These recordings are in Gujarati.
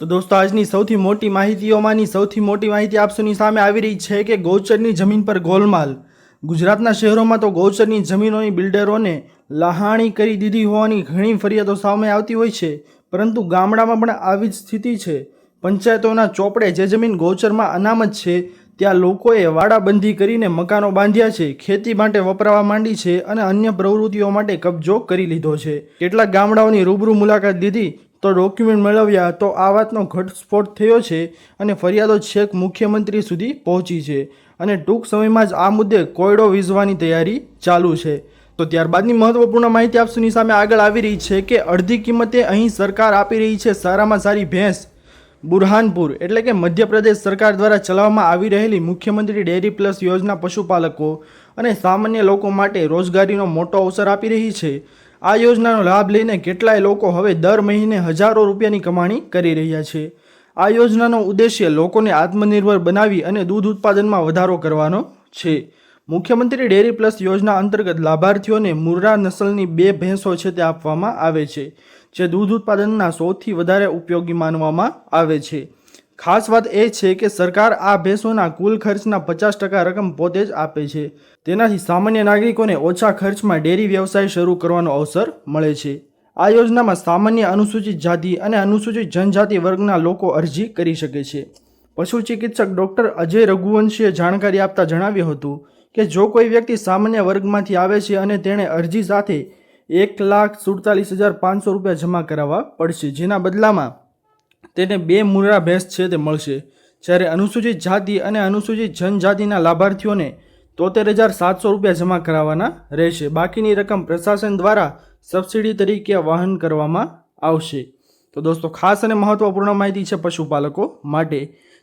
તો દોસ્તો, આજની સૌથી મોટી માહિતીઓમાંની સૌથી મોટી માહિતી આપસોની સામે આવી રહી છે કે ગૌચરની જમીન પર ગોલમાલ. ગુજરાતના શહેરોમાં તો ગૌચરની જમીનોની બિલ્ડરોને લહાણી કરી દીધી હોવાની ઘણી ફરિયાદો સામે આવતી હોય છે, પરંતુ ગામડામાં પણ આવી જ સ્થિતિ છે. પંચાયતોના ચોપડે જે જમીન ગૌચરમાં અનામત છે, ત્યાં લોકોએ વાડાબંધી કરીને મકાનો બાંધ્યા છે, ખેતી માટે વપરાવા માંડી છે અને અન્ય પ્રવૃત્તિઓ માટે કબજો કરી લીધો છે. કેટલાક ગામડાઓની રૂબરૂ મુલાકાત લીધી તો ડોક્યુમેન્ટ મેળવ્યા તો આ વાતનો ઘટસ્ફોટ થયો છે અને ફરિયાદો છેક મુખ્યમંત્રી સુધી પહોંચી છે. અને ટૂંક સમયમાં જ આ મુદ્દે કોયડો વીઝવાની તૈયારી ચાલુ છે. તો ત્યારબાદની મહત્વપૂર્ણ માહિતી આપસુની સામે આગળ આવી રહી છે કે અડધી કિંમતે અહીં સરકાર આપી રહી છે સારામાં સારી ભેંસ. બુરહાનપુર એટલે કે મધ્યપ્રદેશ સરકાર દ્વારા ચલાવવામાં આવી રહેલી મુખ્યમંત્રી ડેરી પ્લસ યોજના પશુપાલકો અને સામાન્ય લોકો માટે રોજગારીનો મોટો અવસર આપી રહી છે. આ યોજનાનો લાભ લઈને કેટલાય લોકો હવે દર મહિને હજારો રૂપિયાની કમાણી કરી રહ્યા છે. આ યોજનાનો ઉદ્દેશ્ય લોકોને આત્મનિર્ભર બનાવી અને દૂધ ઉત્પાદનમાં વધારો કરવાનો છે. મુખ્યમંત્રી ડેરી પ્લસ યોજના અંતર્ગત લાભાર્થીઓને મુર્રા નસલની બે ભેંસો છે તે આપવામાં આવે છે, જે દૂધ ઉત્પાદનના સૌથી વધારે ઉપયોગી માનવામાં આવે છે. ખાસ વાત એ છે કે સરકાર આ ભેંસોના કુલ ખર્ચના પચાસ ટકા રકમ પોતે જ આપે છે. તેનાથી સામાન્ય નાગરિકોને ઓછા ખર્ચમાં ડેરી વ્યવસાય શરૂ કરવાનો અવસર મળે છે. આ યોજનામાં સામાન્ય અનુસૂચિત જાતિ અને અનુસૂચિત જનજાતિ વર્ગના લોકો અરજી કરી શકે છે. પશુ ચિકિત્સક ડૉક્ટર અજય રઘુવંશીએ જાણકારી આપતા જણાવ્યું હતું કે જો કોઈ વ્યક્તિ સામાન્ય વર્ગમાંથી આવે છે અને તેણે અરજી સાથે એક લાખ સુડતાલીસ હજાર પાંચસો રૂપિયા જમા કરાવવા પડશે, જેના બદલામાં તેને બે મુર્રા ભેંસ છે તે મળશે. જ્યારે અનુસૂચિત જાતિ અને અનુસૂચિત જનજાતિના લાભાર્થીઓને તોતેર હજાર સાતસો રૂપિયા જમા કરાવવાના રહેશે. બાકીની રકમ પ્રશાસન દ્વારા સબસિડી તરીકે વહન કરવામાં આવશે. તો દોસ્તો, ખાસ અને મહત્વપૂર્ણ માહિતી છે પશુપાલકો માટે.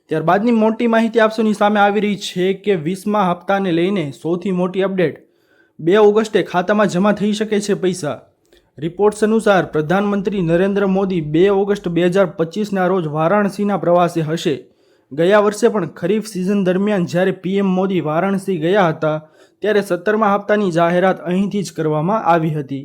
ત્યારબાદની મોટી માહિતી આપસોની સામે આવી રહી છે કે વીસમા હપ્તાને લઈને સૌથી મોટી અપડેટ બે ઓગસ્ટે ખાતામાં જમા થઈ શકે છે પૈસા. રિપોર્ટ્સ અનુસાર પ્રધાનમંત્રી નરેન્દ્ર મોદી બે ઓગસ્ટ બે હજાર પચીસના રોજ વારાણસીના પ્રવાસે હશે. ગયા વર્ષે પણ ખરીફ સિઝન દરમિયાન જ્યારે પીએમ મોદી વારાણસી ગયા હતા, ત્યારે સત્તરમા હપ્તાની જાહેરાત અહીંથી જ કરવામાં આવી હતી.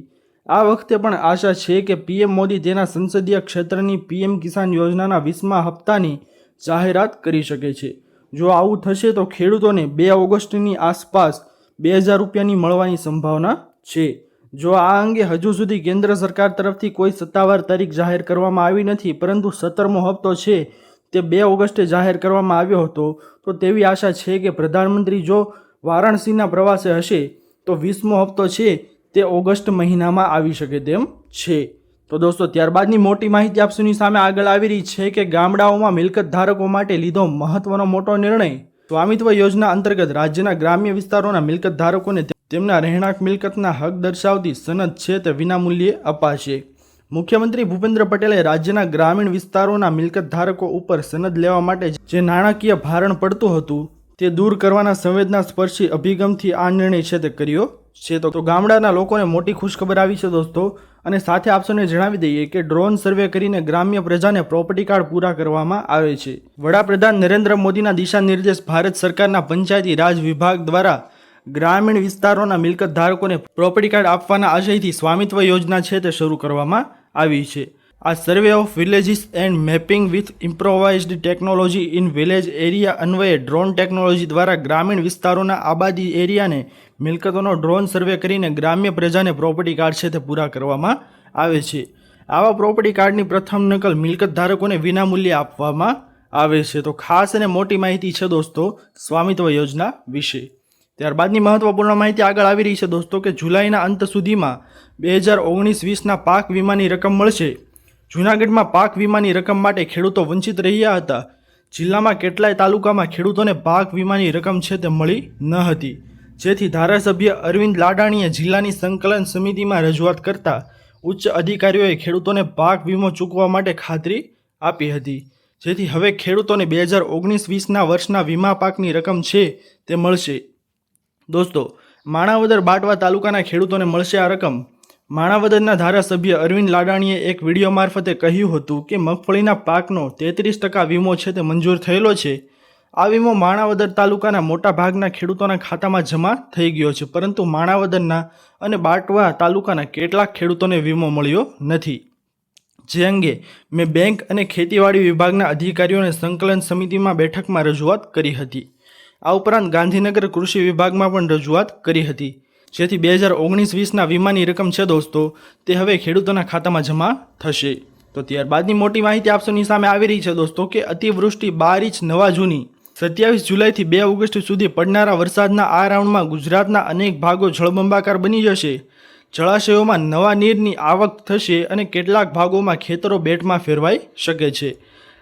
આ વખતે પણ આશા છે કે પીએમ મોદી તેના સંસદીય ક્ષેત્રની પીએમ કિસાન યોજનાના વીસમા હપ્તાની જાહેરાત કરી શકે છે. જો આવું થશે તો ખેડૂતોને બે ઓગસ્ટની આસપાસ બે હજાર રૂપિયાની મળવાની સંભાવના છે. જો આ અંગે હજુ સુધી કેન્દ્ર સરકાર તરફથી કોઈ સત્તાવાર તારીખ જાહેર કરવામાં આવી નથી, પરંતુ સત્તરમો હપ્તો છે તે બે ઓગસ્ટે જાહેર કરવામાં આવ્યો હતો, તો તેવી આશા છે કે પ્રધાનમંત્રી જો વારાણસીના પ્રવાસે હશે, તો વીસમો હપ્તો છે તે ઓગસ્ટ મહિનામાં આવી શકે તેમ છે. તો દોસ્તો, ત્યારબાદની મોટી માહિતી આપસુની સામે આગળ આવી રહી છે કે ગામડાઓમાં મિલકત ધારકો માટે લીધો મહત્વનો મોટો નિર્ણય. સ્વામિત્વ યોજના અંતર્ગત રાજ્યના ગ્રામ્ય વિસ્તારોના મિલકત ધારકોને તેમના રહેણાંક મિલકતના હક દર્શાવતી સનદ છે તે વિનામૂલ્યે અપાશે. મુખ્યમંત્રી ભૂપેન્દ્ર પટેલે રાજ્યના ગ્રામીણ વિસ્તારોના મિલકત ધારકો ઉપર સનદ લેવા માટે જે નાણાકીય ભારણ પડતું હતું તે દૂર કરવાના સંવેદના સ્પર્શી અભિગમથી આ નિર્ણય છે તે કર્યો છે. તો ગામડાના લોકોને મોટી ખુશખબર આવી છે દોસ્તો અને સાથે આપશોને જણાવી દઈએ કે ડ્રોન સર્વે કરીને ગ્રામ્ય પ્રજાને પ્રોપર્ટી કાર્ડ પૂરા કરવામાં આવે છે. વડાપ્રધાન નરેન્દ્ર મોદીના દિશા નિર્દેશ ભારત સરકારના પંચાયતી રાજ વિભાગ દ્વારા ગ્રામીણ વિસ્તારોના મિલકત ધારકોને પ્રોપર્ટી કાર્ડ આપવાના આશયથી સ્વામિત્વ યોજના છે તે શરૂ કરવામાં આવી છે. આ survey of villages and mapping with improvised technology in village area અન્વયે ડ્રોન ટેકનોલોજી દ્વારા ગ્રામીણ વિસ્તારોના આબાદી એરિયાને મિલકતોનો ડ્રોન સર્વે કરીને ગ્રામ્ય પ્રજાને પ્રોપર્ટી કાર્ડ છે તે પૂરા કરવામાં આવે છે. આવા પ્રોપર્ટી કાર્ડની પ્રથમ નકલ મિલકત ધારકોને વિનામૂલ્યે આપવામાં આવે છે. તો ખાસ અને મોટી માહિતી છે દોસ્તો સ્વામિત્વ યોજના વિશે. ત્યારબાદની મહત્વપૂર્ણ માહિતી આગળ આવી રહી છે દોસ્તો, કે જુલાઈના અંત સુધીમાં બે હજાર ઓગણીસ વીસના પાક વીમાની રકમ મળશે. જૂનાગઢમાં પાક વીમાની રકમ માટે ખેડૂતો વંચિત રહ્યા હતા. જિલ્લામાં કેટલાય તાલુકામાં ખેડૂતોને પાક વીમાની રકમ છે તે મળી ન હતી. જેથી ધારાસભ્ય અરવિંદ લાડાણીએ જિલ્લાની સંકલન સમિતિમાં રજૂઆત કરતા ઉચ્ચ અધિકારીઓએ ખેડૂતોને પાક વીમો ચૂકવવા માટે ખાતરી આપી હતી. જેથી હવે ખેડૂતોને બે હજાર ઓગણીસ વીસના વર્ષના વીમા પાકની રકમ છે તે મળશે. દોસ્તો, માણાવદર બાટવા તાલુકાના ખેડૂતોને મળશે આ રકમ. માણાવદરના ધારાસભ્ય અરવિંદ લાડાણીએ એક વીડિયો મારફતે કહ્યું હતું કે, મગફળીના પાકનો તેત્રીસ ટકા વીમો છે તે મંજૂર થયેલો છે. આ વીમો માણાવદર તાલુકાના મોટા ભાગના ખેડૂતોના ખાતામાં જમા થઈ ગયો છે, પરંતુ માણાવદરના અને બાટવા તાલુકાના કેટલાક ખેડૂતોને વીમો મળ્યો નથી. જે અંગે મેં બેંક અને ખેતીવાડી વિભાગના અધિકારીઓને સંકલન સમિતિમાં બેઠકમાં રજૂઆત કરી હતી. આ ઉપરાંત ગાંધીનગર કૃષિ વિભાગમાં પણ રજૂઆત કરી હતી. જેથી બે હજાર ઓગણીસ વીસના વીમાની રકમ છે દોસ્તો, તે હવે ખેડૂતોના ખાતામાં જમા થશે. તો ત્યારબાદની મોટી માહિતી આપસોની સામે આવી રહી છે દોસ્તો કે અતિવૃષ્ટિ બાર ઇંચ નવા જૂની. સત્યાવીસ જુલાઈથી બે ઓગસ્ટ સુધી પડનારા વરસાદના આ રાઉન્ડમાં ગુજરાતના અનેક ભાગો જળબંબાકાર બની જશે. જળાશયોમાં નવા નીરની આવક થશે અને કેટલાક ભાગોમાં ખેતરો બેટમાં ફેરવાઈ શકે છે.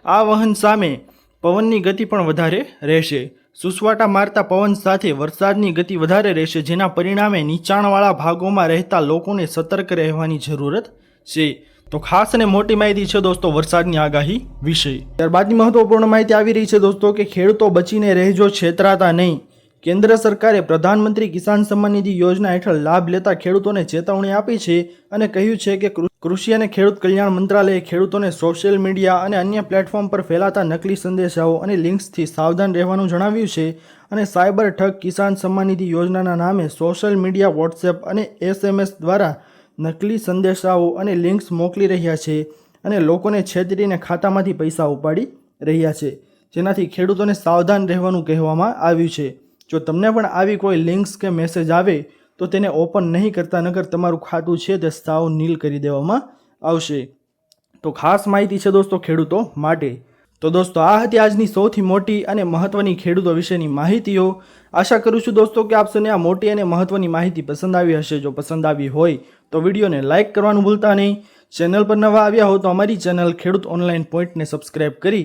આ વહન સામે પવનની ગતિ પણ વધારે રહેશે. સુસવાટા મારતા પવન સાથે વરસાદની ગતિ વધારે રહેશે, જેના પરિણામે નીચાણવાળા ભાગોમાં રહેતા લોકોને સતર્ક રહેવાની જરૂરત છે. તો ખાસ અને મોટી માહિતી છે દોસ્તો વરસાદની આગાહી વિશે. ત્યારબાદની મહત્વપૂર્ણ માહિતી આવી રહી છે દોસ્તો કે ખેડૂતો બચીને રહેજો, છેતરાતા નહીં. કેન્દ્ર સરકારે પ્રધાનમંત્રી કિસાન સન્માન નિધિ યોજના હેઠળ લાભ લેતા ખેડૂતોને ચેતવણી આપી છે અને કહ્યું છે કે કૃષિ અને ખેડૂત કલ્યાણ મંત્રાલયે ખેડૂતોને સોશિયલ મીડિયા અને અન્ય પ્લેટફોર્મ પર ફેલાતા નકલી સંદેશાઓ અને લિંક્સથી સાવધાન રહેવાનું જણાવ્યું છે અને સાયબર ઠગ કિસાન સન્માન નિધિ યોજનાના નામે સોશિયલ મીડિયા, વોટ્સએપ અને એસએમએસ દ્વારા નકલી સંદેશાઓ અને લિંક્સ મોકલી રહ્યા છે અને લોકોને છેતરીને ખાતામાંથી પૈસા ઉપાડી રહ્યા છે. જેનાથી ખેડૂતોને સાવધાન રહેવાનું કહેવામાં આવ્યું છે. જો તમને પણ આવી કોઈ લિંક્સ કે મેસેજ આવે, તો તેને ઓપન નહીં કરતા નગર તમારું ખાતું છે તે સાવ નીલ કરી દેવામાં આવશે. તો ખાસ માહિતી છે દોસ્તો ખેડૂતો માટે. તો દોસ્તો આ હતી આજની સૌથી મોટી અને મહત્ત્વની ખેડૂતો વિશેની માહિતીઓ. આશા કરું છું દોસ્તો કે આપ આ મોટી અને મહત્ત્વની માહિતી પસંદ આવી હશે. જો પસંદ આવી હોય, તો વિડીયોને લાઇક કરવાનું ભૂલતા નહીં. ચેનલ પર નવા આવ્યા હો તો અમારી ચેનલ ખેડૂત ઓનલાઈન પોઈન્ટને સબસ્ક્રાઇબ કરી